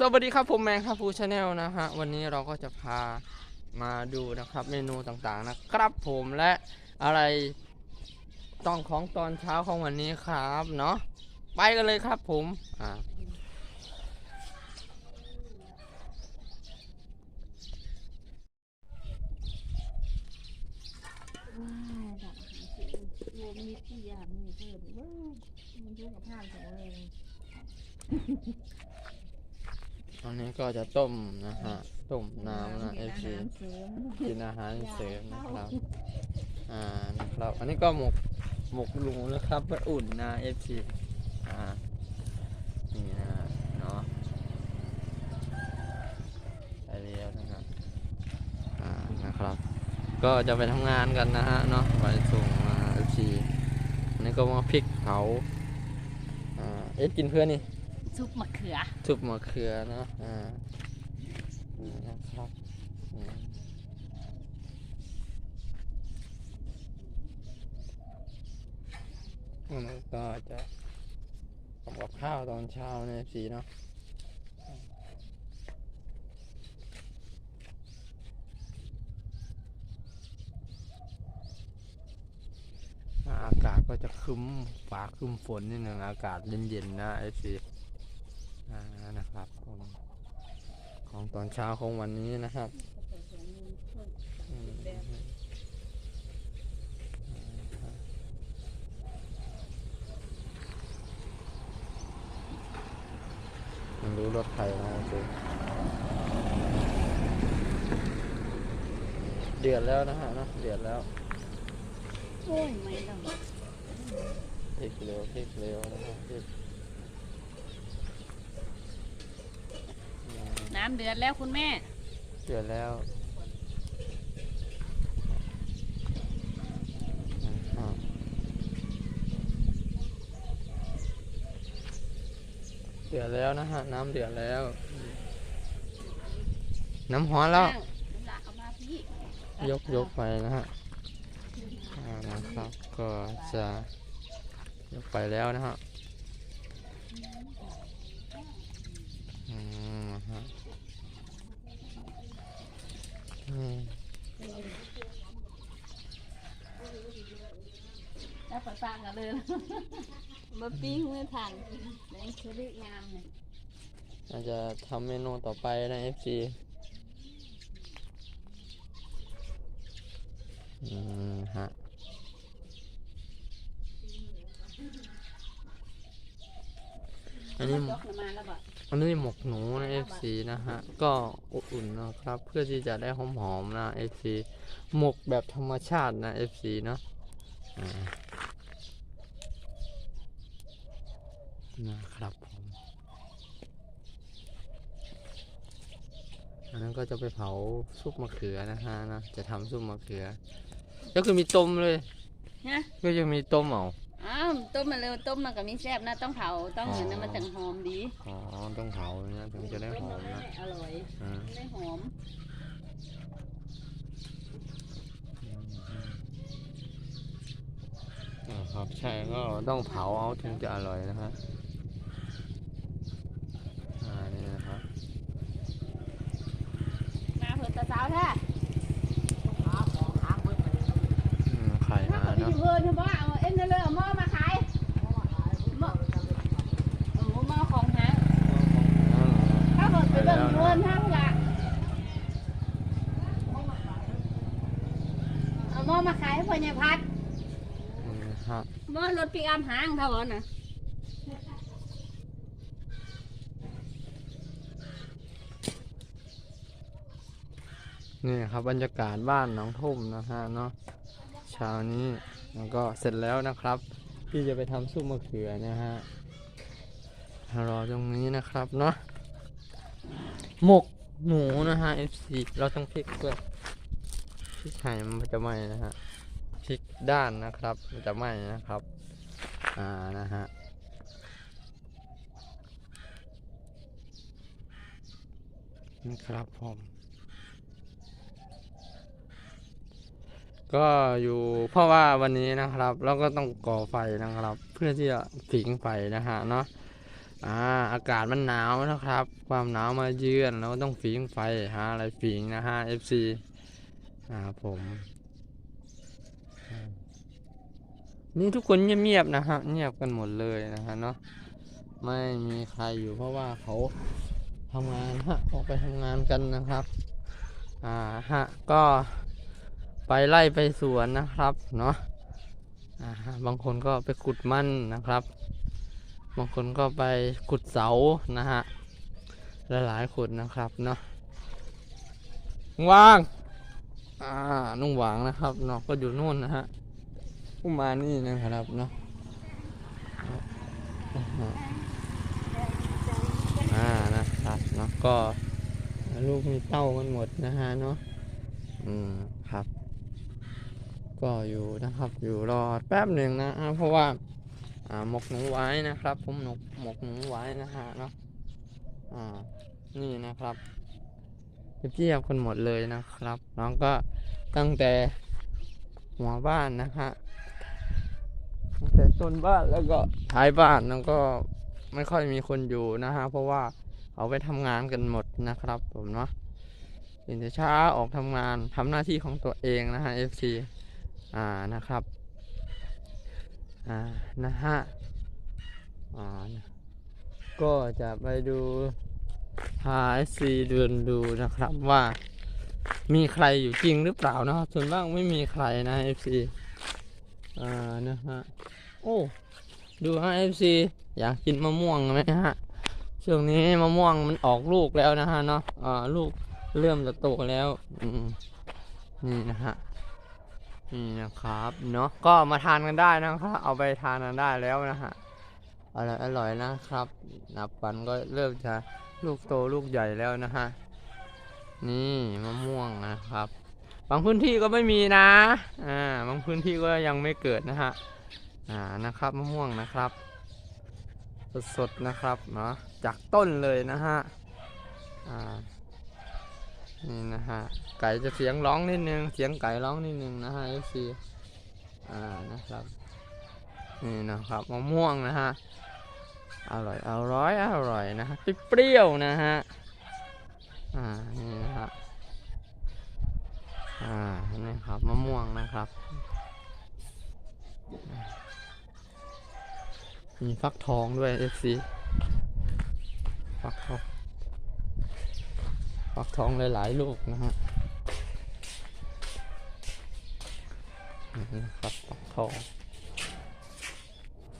สวัสดีครับผมแมงครับฟูชาแนลนะฮะวันนี้เราก็จะพามาดูนะครับ เมนูต่างๆนะครับผมและอะไรต้องของตอนเช้าของวันนี้ครับเนาะไปกันเลยครับผมอ่าว้ายแบบรวมมิตรที่ยามีเพิ่มมันยุ่งกับผ้าของเอง อันนี้ก็จะต้มนะฮะ ต้มน้ำนะเอฟซีาหารเสริมกินอาหารเสริมนะครับ อ่านะครับ อันนี้ก็หมกหมกหลูนะครับเพื่ออุ่นนะเอฟซีอ่า นี่นะเนาะไปเรียวนะครับ อ่า นะครับ ก็จะไปทำงานกันนะฮะเนาะ ไปส่งเอฟซีอันนี้ก็มาพริกเผา อ่า เอ็ดกินเพื่อนนี่ ซุปมะเขือ ซุปมะเขือเนาะอ่านี่นะครับอืมอันนี้ก็จะทำกับข้าวตอนเช้าในสีเนาะอากาศก็จะคึ้มฟ้าคึ้มฝนนิดหนึ่งอากาศเย็นๆนะไอซี อ่านะครับผมของตอนเช้าของวันนี้นะครับมันรู้รถไฟนะจูเดือดแล้วนะฮะนะเดือดแล้วโอ้ยไม่ต้องพลิกเร็วพลิกเร็วนะครับพลิกอืม น้ำเดือดแล้วคุณแม่ เดือดแล้วอ่าเดือดแล้วนะฮะ น้ำเดือดแล้ว น้ำฮ้อนแล้วลากเอามาพี่ยกยกไปนะฮะอ่านะครับก็จะยกไปแล้วนะฮะอืมนะฮะอืม แล้วปลาปลากันเลยมาปิ้งมือทานแดงเชอรี่งามเลยอาจจะทำเมนูต่อไปนะ FC อืมฮะอันนี้ ยกมาแล้วบ่อั นนี้หมกหนูนะ FC นะฮะ ก็อบอุ่นนะครับ เพื่อที่จะได้หอมๆนะ FC หมกแบบธรรมชาตินะ FC เนอะอ่านะครับผมอันนั้นก็จะไปเผาซุปมะเขือนะฮะนะ จะทำซุปมะเขือ ก็คือมีต้มเลยฮะก็ยังมีต้มเอา อ้าวต้มมาเร็วต้มมันก็มีแซ่บนะต้องเผาต้องอย่างนั้นมันถึงหอมดีอ๋อต้องเผานะถึงจะได้หอมนะอร่อยอ่าได้หอมอ่าครับใช่ก็ต้องเผาเอาถึงจะอร่อยนะฮะอ่านี่นะครับมาเผื่อตาสาวแท้ อืมไข่ ถ้า มา เกิด เนาะ ที่เพื่อนเขาบอกเอาเอ็นเลยเอาหม้อมาขายหม้อโอ้โหหม้อของหางถ้าเกิดไปเบิ่งเพื่อนทั้งละเอาหม้อมาขายให้ พ่อใหญ่พัดอืมฮะหม้อรถปิกอัพหางเท่าก่อนนะนี่ครับบรรยากาศบ้านหนองทุ่มนะฮะเนาะเช้านี้แล้วก็เสร็จแล้วนะครับ พี่จะไปทำซุปมะเขือนะฮะรอตรงนี้นะครับเนาะหมกหมูนะฮะ FC เราต้องพริกด้วยพริกไห่มันจะไหม้นะฮะ พริกด้านนะครับมันจะไหม้นะครับ อ่านะฮะนี่ครับผมก็อยู่เพราะว่าวันนี้นะครับเราก็ต้องก่อไฟนะครับ เพื่อที่จะผิงไฟนะฮะเนาะอ่าอากาศมันหนาวนะครับ ความหนาวมาเยือนเราก็ต้องฝีงไฟหาอะไรฝีงนะฮะ FC อ่าผมอ่า นี่ทุกคนเงียบๆนะฮะเงียบกันหมดเลยนะฮะเนาะไม่มีใครอยู่เพราะว่าเขาทำงานฮะออกไปทำงานกันนะครับอ่าฮะก็ไปไล่ไปสวนนะครับเนาะอ่าฮะบางคนก็ไปขุดมันนะครับ บางคนก็ไปขุดเสานะฮะหลายๆขุดนะครับเนาะวางอ่านุ่งหวางนะครับเนาะก็อยู่นู่นนะฮะ ผู้มานี่นะครับเนาะอ่านะครับเนาะก็ลูกมีเต้ามันหมดนะฮะเนาะอืมครับ ก็อยู่นะครับ อยู่รอแป๊บหนึ่งนะฮะเพราะว่าอ่าหมกหนูไว้นะครับ ผมหนกหมกหนูไว้นะฮะเนาะอ่านี่นะครับเทียบๆกันหมดเลยนะครับน้องก็ตั้งแต่หัวบ้านนะฮะ แต่ต้นบ้านแล้วก็ท้ายบ้านแล้วก็ไม่ค่อยมีคนอยู่นะฮะเพราะว่าเขาไปทำงานกันหมดนะครับ ผมเนาะตื่นแต่เช้าออกทำงานทำหน้าที่ของตัวเองนะฮะ FC อ่านะครับอ่านะฮะอ่านะก็จะไปดูพาซีเดินดูนะครับว่ามีใครอยู่จริงหรือเปล่านะครับส่วนมากไม่มีใครนะ FC อ่านะฮะ โอ้ ดูฮะ FC อยากกินมะม่วงไหมฮะ ช่วงนี้มะม่วงมันออกลูกแล้วนะฮะเนาะ อ่า ลูกเริ่มจะโตแล้ว อืมนี่นะฮะ นี่นะครับเนาะ ก็มาทานกันได้นะครับ เอาไปทานกันได้แล้วนะฮะ อร่อยอร่อยนะครับ นับวันก็เริ่มจะลูกโตลูกใหญ่แล้วนะฮะ นี่มะม่วงนะครับ บางพื้นที่ก็ไม่มีนะ อ่า บางพื้นที่ก็ยังไม่เกิดนะฮะ อ่า นะครับมะม่วงนะครับ สดๆนะครับเนาะ จากต้นเลยนะฮะ อ่า นี่นะฮะ ไก่จะเสียงร้องนิดนึง เสียงไก่ร้องนิดนึงนะฮะ FC อ่า นะครับ นี่นะครับมะม่วงนะฮะ อร่อยอร่อยอร่อยนะฮะเปรี้ยวนะฮะ อ่า นี่นะฮะ อ่านี่ครับมะม่วงนะครับมีฟักทองด้วย FC ฟักทองฟักทองหลายๆลูกนะฮะนะครับฟักทอง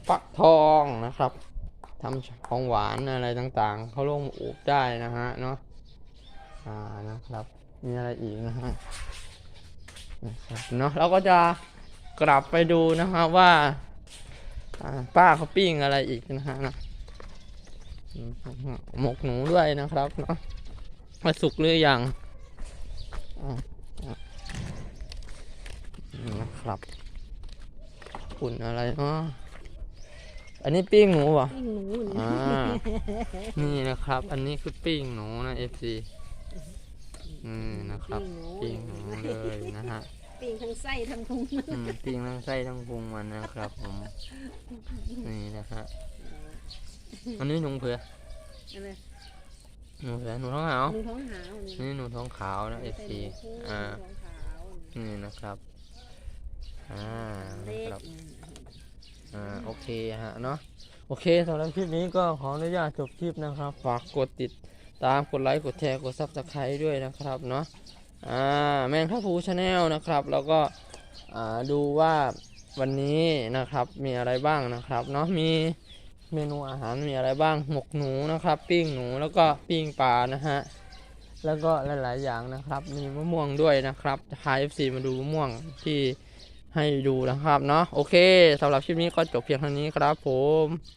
ฟักทองนะครับทำของหวานอะไรต่างๆ เขาลงอุบได้นะฮะเนาะอ่านะครับ มีอะไรอีกนะฮะ นะครับเนาะเราก็จะกลับไปดูนะฮะว่าอ่าป้าเขาปิ้งอะไรอีกนะฮะเนาะอืมหมกหนูด้วยนะครับเนาะมาสุกหรือยังอะอะนี่นะครับอุ่นอะไรเนาะอันนี้ปิ้งหนูเหรอปิ้งหนูนี่อ่านี่นะครับ อันนี้คือปิ้งหนูนะ FC อื มนะครับปิ้งหนูเลยนะฮะปิ้งทั้งไส้ทั้งพุงอืมปิ้งทั้งไส้ทั้งพุงมันนะครับผมนี่นะฮะอันนี้หนูเผือกอะไรหนูเผือกหนูท้องหาวหนูท้องหาวนี่นี่หนูท้องขาวนะ FC อ่าท้องขาวนี่นี่นะครับอ่าเล็นะกครับอืมอ่าโอเคฮะเนาะโอเคสำหรับคลิปนี้ก็ขออนุญาตจบคลิปนะครับ ฝากกดติด ตามกดไลค์กดแชร์กดซับสไครต์ด้วยนะครับเนาะอ่าแมงทัพูชาแนลนะครับ แล้วก็อ่าดูว่าวันนี้นะครับมีอะไรบ้างนะครับเนาะมีเมนูอาหารมีอะไรบ้างหมกหนูนะครับ ปิ้งหนูแล้วก็ปิ้งปลานะฮะแล้วก็หลาย ๆ อย่างนะครับ มีมะม่วงด้วยนะครับพา FC มาดูมะม่วงที่ให้ดูนะครับเนาะโอเคสำหรับคลิปนี้ก็จบเพียงเท่านี้ครับผม